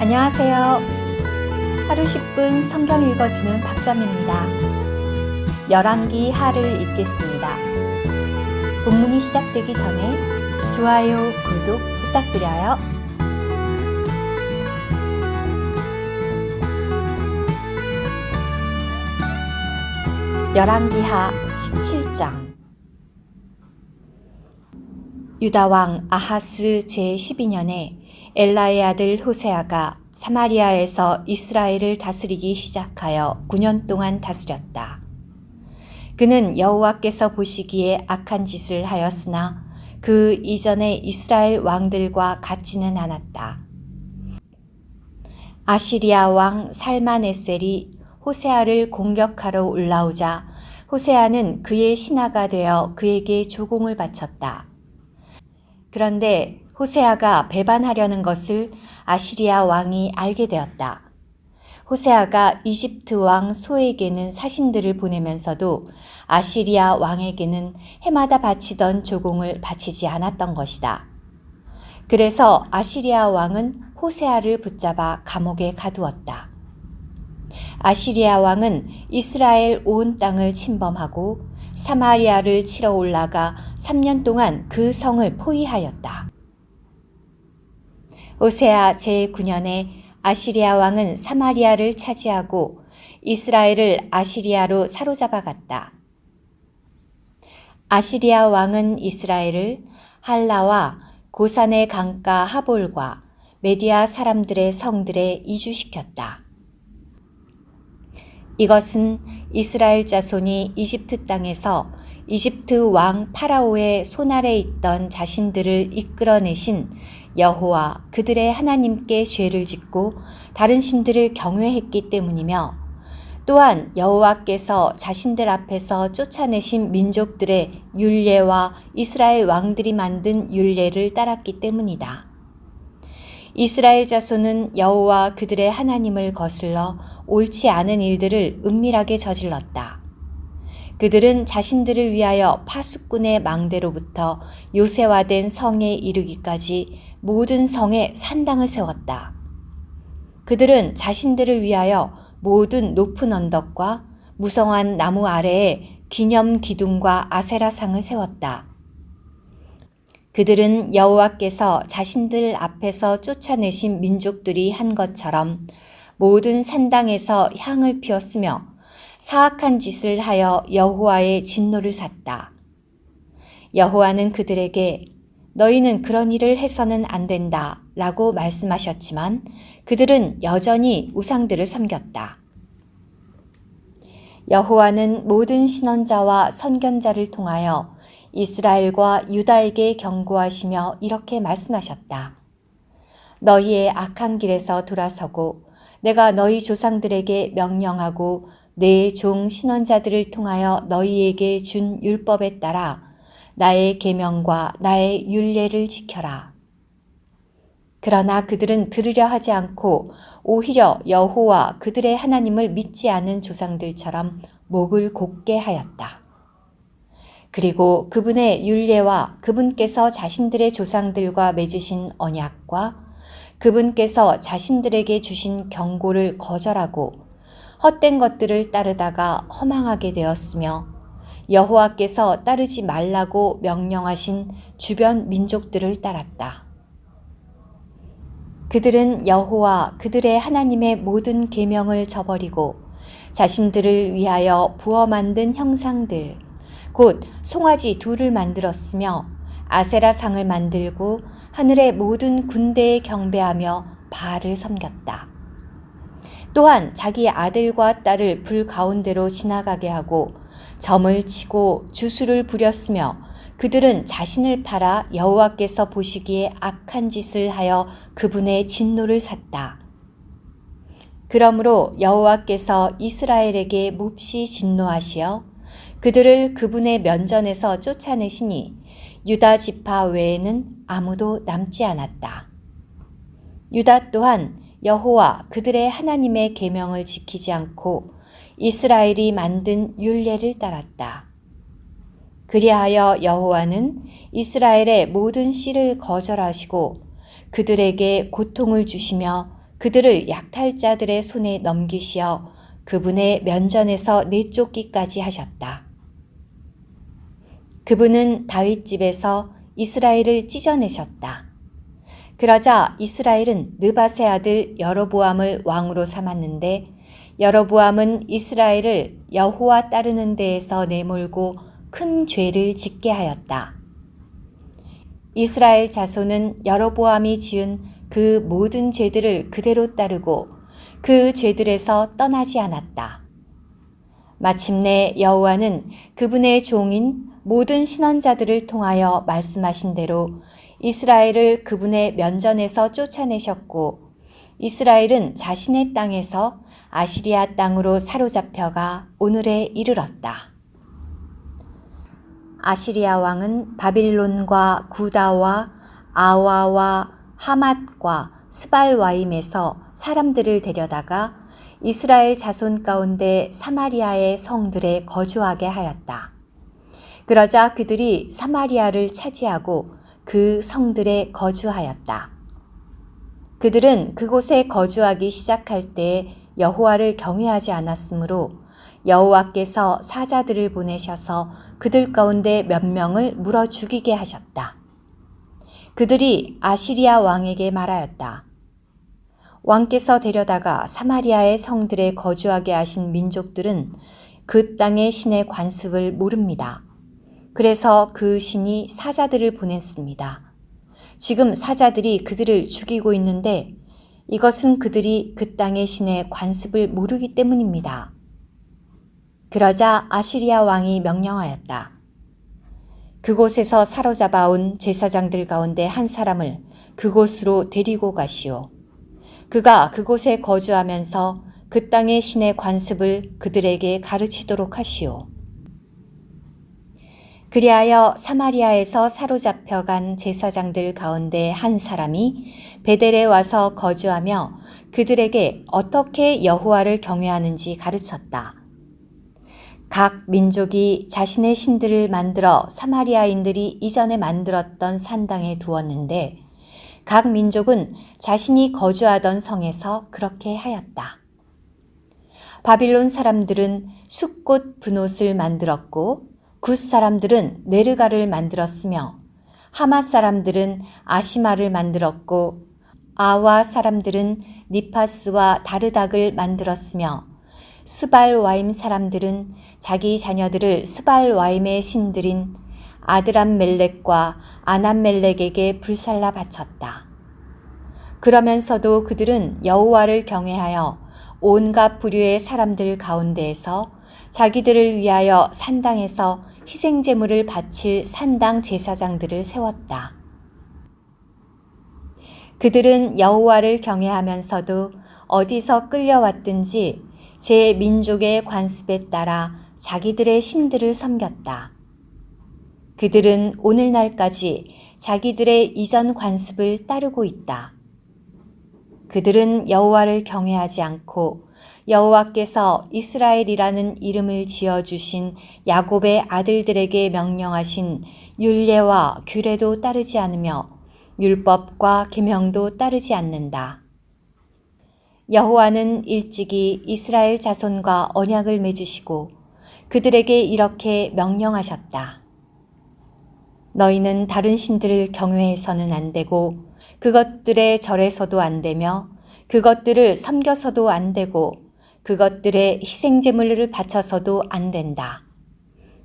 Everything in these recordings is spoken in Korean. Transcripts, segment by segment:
안녕하세요. 하루 10분 성경 읽어주는 박자매입니다. 열왕기 하를 읽겠습니다. 본문이 시작되기 전에 좋아요, 구독 부탁드려요. 열왕기하 17장 유다 왕 아하스 제12년에 엘라의 아들 호세아가 사마리아에서 이스라엘을 다스리기 시작하여 9년 동안 다스렸다. 그는 여호와께서 보시기에 악한 짓을 하였으나 그 이전에 이스라엘 왕들과 같지는 않았다. 아시리아 왕 살마네셀이 호세아를 공격하러 올라오자 호세아는 그의 신하가 되어 그에게 조공을 바쳤다. 그런데 호세아가 배반하려는 것을 아시리아 왕이 알게 되었다. 호세아가 이집트 왕 소에게는 사신들을 보내면서도 아시리아 왕에게는 해마다 바치던 조공을 바치지 않았던 것이다. 그래서 아시리아 왕은 호세아를 붙잡아 감옥에 가두었다. 아시리아 왕은 이스라엘 온 땅을 침범하고 사마리아를 치러 올라가 3년 동안 그 성을 포위하였다. 오세아 제9년에 아시리아 왕은 사마리아를 차지하고 이스라엘을 아시리아로 사로잡아 갔다. 아시리아 왕은 이스라엘을 할라와 고산의 강가 하볼과 메디아 사람들의 성들에 이주시켰다. 이것은 이스라엘 자손이 이집트 땅에서 이집트 왕 파라오의 손 아래 있던 자신들을 이끌어내신 여호와 그들의 하나님께 죄를 짓고 다른 신들을 경외했기 때문이며 또한 여호와께서 자신들 앞에서 쫓아내신 민족들의 율례와 이스라엘 왕들이 만든 율례를 따랐기 때문이다. 이스라엘 자손은 여호와 그들의 하나님을 거슬러 옳지 않은 일들을 은밀하게 저질렀다. 그들은 자신들을 위하여 파수꾼의 망대로부터 요새화된 성에 이르기까지 모든 성에 산당을 세웠다. 그들은 자신들을 위하여 모든 높은 언덕과 무성한 나무 아래에 기념 기둥과 아세라상을 세웠다. 그들은 여호와께서 자신들 앞에서 쫓아내신 민족들이 한 것처럼 모든 산당에서 향을 피웠으며 사악한 짓을 하여 여호와의 진노를 샀다. 여호와는 그들에게 너희는 그런 일을 해서는 안 된다 라고 말씀하셨지만 그들은 여전히 우상들을 섬겼다. 여호와는 모든 신원자와 선견자를 통하여 이스라엘과 유다에게 경고하시며 이렇게 말씀하셨다. 너희의 악한 길에서 돌아서고 내가 너희 조상들에게 명령하고 내 종 신원자들을 통하여 너희에게 준 율법에 따라 나의 계명과 나의 율례를 지켜라. 그러나 그들은 들으려 하지 않고 오히려 여호와 그들의 하나님을 믿지 않은 조상들처럼 목을 곧게 하였다. 그리고 그분의 율례와 그분께서 자신들의 조상들과 맺으신 언약과 그분께서 자신들에게 주신 경고를 거절하고 헛된 것들을 따르다가 허망하게 되었으며 여호와께서 따르지 말라고 명령하신 주변 민족들을 따랐다. 그들은 여호와 그들의 하나님의 모든 계명을 저버리고 자신들을 위하여 부어 만든 형상들 곧 송아지 둘을 만들었으며 아세라 상을 만들고 하늘의 모든 군대에 경배하며 바알을 섬겼다. 또한 자기 아들과 딸을 불 가운데로 지나가게 하고 점을 치고 주수를 부렸으며 그들은 자신을 팔아 여호와께서 보시기에 악한 짓을 하여 그분의 진노를 샀다. 그러므로 여호와께서 이스라엘에게 몹시 진노하시어 그들을 그분의 면전에서 쫓아내시니 유다 지파 외에는 아무도 남지 않았다. 유다 또한 여호와 그들의 하나님의 계명을 지키지 않고 이스라엘이 만든 율례를 따랐다. 그리하여 여호와는 이스라엘의 모든 씨를 거절하시고 그들에게 고통을 주시며 그들을 약탈자들의 손에 넘기시어 그분의 면전에서 내쫓기까지 하셨다. 그분은 다윗 집에서 이스라엘을 찢어내셨다. 그러자 이스라엘은 느바세 아들 여로보암을 왕으로 삼았는데 여로보암은 이스라엘을 여호와 따르는 데에서 내몰고 큰 죄를 짓게 하였다. 이스라엘 자손은 여로보암이 지은 그 모든 죄들을 그대로 따르고 그 죄들에서 떠나지 않았다. 마침내 여호와는 그분의 종인 모든 신원자들을 통하여 말씀하신 대로 이스라엘을 그분의 면전에서 쫓아내셨고 이스라엘은 자신의 땅에서 아시리아 땅으로 사로잡혀가 오늘에 이르렀다. 아시리아 왕은 바빌론과 구다와 아와와 하맛과 스발와임에서 사람들을 데려다가 이스라엘 자손 가운데 사마리아의 성들에 거주하게 하였다. 그러자 그들이 사마리아를 차지하고 그 성들에 거주하였다. 그들은 그곳에 거주하기 시작할 때 여호와를 경외하지 않았으므로 여호와께서 사자들을 보내셔서 그들 가운데 몇 명을 물어 죽이게 하셨다. 그들이 아시리아 왕에게 말하였다. 왕께서 데려다가 사마리아의 성들에 거주하게 하신 민족들은 그 땅의 신의 관습을 모릅니다. 그래서 그 신이 사자들을 보냈습니다. 지금 사자들이 그들을 죽이고 있는데 이것은 그들이 그 땅의 신의 관습을 모르기 때문입니다. 그러자 아시리아 왕이 명령하였다. 그곳에서 사로잡아 온 제사장들 가운데 한 사람을 그곳으로 데리고 가시오. 그가 그곳에 거주하면서 그 땅의 신의 관습을 그들에게 가르치도록 하시오. 그리하여 사마리아에서 사로잡혀 간 제사장들 가운데 한 사람이 베델에 와서 거주하며 그들에게 어떻게 여호와를 경외하는지 가르쳤다. 각 민족이 자신의 신들을 만들어 사마리아인들이 이전에 만들었던 산당에 두었는데 각 민족은 자신이 거주하던 성에서 그렇게 하였다. 바빌론 사람들은 숲꽃 분옷을 만들었고 굿 사람들은 네르가를 만들었으며 하마 사람들은 아시마를 만들었고 아와 사람들은 니파스와 다르닥을 만들었으며 스발와임 사람들은 자기 자녀들을 스발와임의 신들인 아드람멜렉과 아남멜렉에게 불살라 바쳤다. 그러면서도 그들은 여호와를 경외하여 온갖 부류의 사람들 가운데에서 자기들을 위하여 산당에서 희생 제물을 바칠 산당 제사장들을 세웠다. 그들은 여호와를 경외하면서도 어디서 끌려왔든지 제 민족의 관습에 따라 자기들의 신들을 섬겼다. 그들은 오늘날까지 자기들의 이전 관습을 따르고 있다. 그들은 여호와를 경외하지 않고 여호와께서 이스라엘이라는 이름을 지어 주신 야곱의 아들들에게 명령하신 율례와 규례도 따르지 않으며 율법과 계명도 따르지 않는다. 여호와는 일찍이 이스라엘 자손과 언약을 맺으시고 그들에게 이렇게 명령하셨다. 너희는 다른 신들을 경외해서는 안 되고 그것들의 절에서도 안 되며 그것들을 섬겨서도 안 되고 그것들의 희생제물을 바쳐서도 안 된다.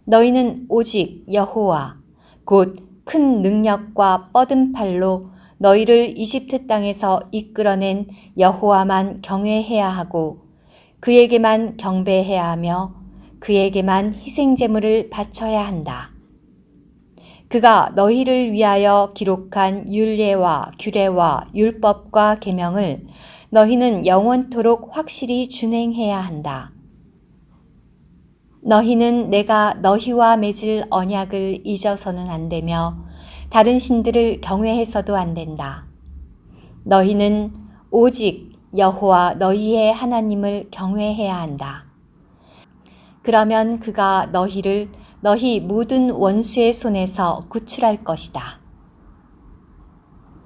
너희는 오직 여호와 곧 큰 능력과 뻗은 팔로 너희를 이집트 땅에서 이끌어낸 여호와만 경외해야 하고 그에게만 경배해야 하며 그에게만 희생제물을 바쳐야 한다. 그가 너희를 위하여 기록한 율례와 규례와 율법과 계명을 너희는 영원토록 확실히 준행해야 한다. 너희는 내가 너희와 맺을 언약을 잊어서는 안 되며 다른 신들을 경외해서도 안 된다. 너희는 오직 여호와 너희의 하나님을 경외해야 한다. 그러면 그가 너희를 너희 모든 원수의 손에서 구출할 것이다.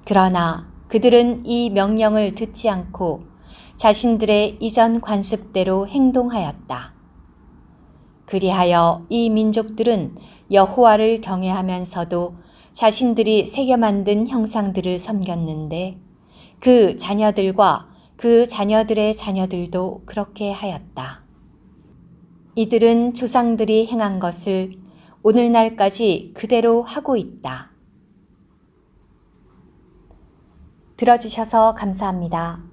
그러나 그들은 이 명령을 듣지 않고 자신들의 이전 관습대로 행동하였다. 그리하여 이 민족들은 여호와를 경외하면서도 자신들이 새겨 만든 형상들을 섬겼는데 그 자녀들과 그 자녀들의 자녀들도 그렇게 하였다. 이들은 조상들이 행한 것을 오늘날까지 그대로 하고 있다. 들어주셔서 감사합니다.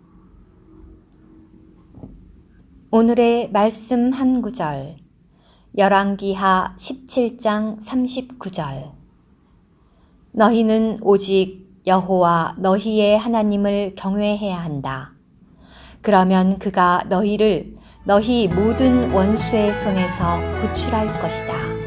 오늘의 말씀 한 구절. 열왕기하 17장 39절. 너희는 오직 여호와 너희의 하나님을 경외해야 한다. 그러면 그가 너희를 너희 모든 원수의 손에서 구출할 것이다.